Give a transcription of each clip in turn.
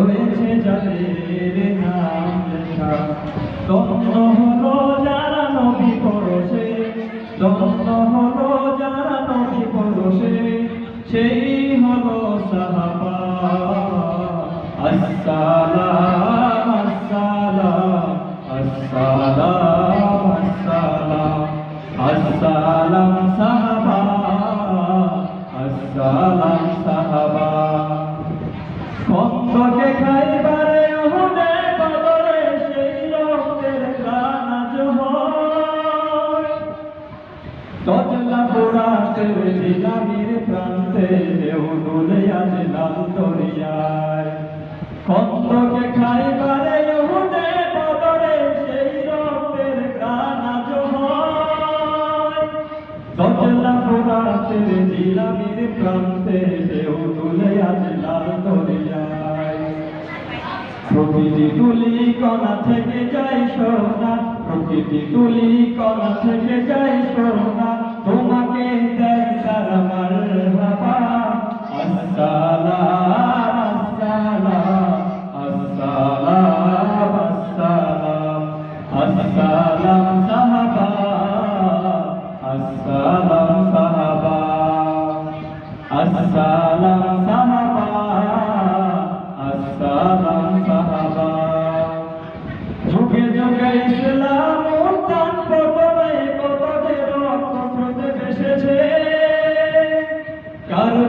রয়েছে যাদের নাম লেখা। দন্ত হলো যারা নবী পরশে দন্ত হলো যারা নবী পরশে, সেই হলো সাহাবা তজলা পোড়াতের প্রান্তে দেও দুলে আজ লাল দরিয়ায়। খন্দকে খাইবারে ওহদে বদরে সেই রক্তের কানাজ হয়। দজলা পোড়াতের জিলামির প্রান্তে দেও দুলে আজ লাল দরিয়ায়। প্রকৃতি তুলি কণা থেকে যায় সোনা, প্রকৃতি তুলি কণা থেকে যায় সোনা। তোমাকে দেখার আমার বাবা। আসসালাম আসসালাম সাহাবা আসসালাম সাহাবা আসসালাম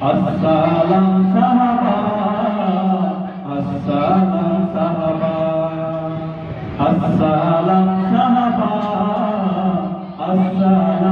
আসসালাম সাহাবা আসসালাম সাহাবা আসসালাম সাহাবা আসসালাম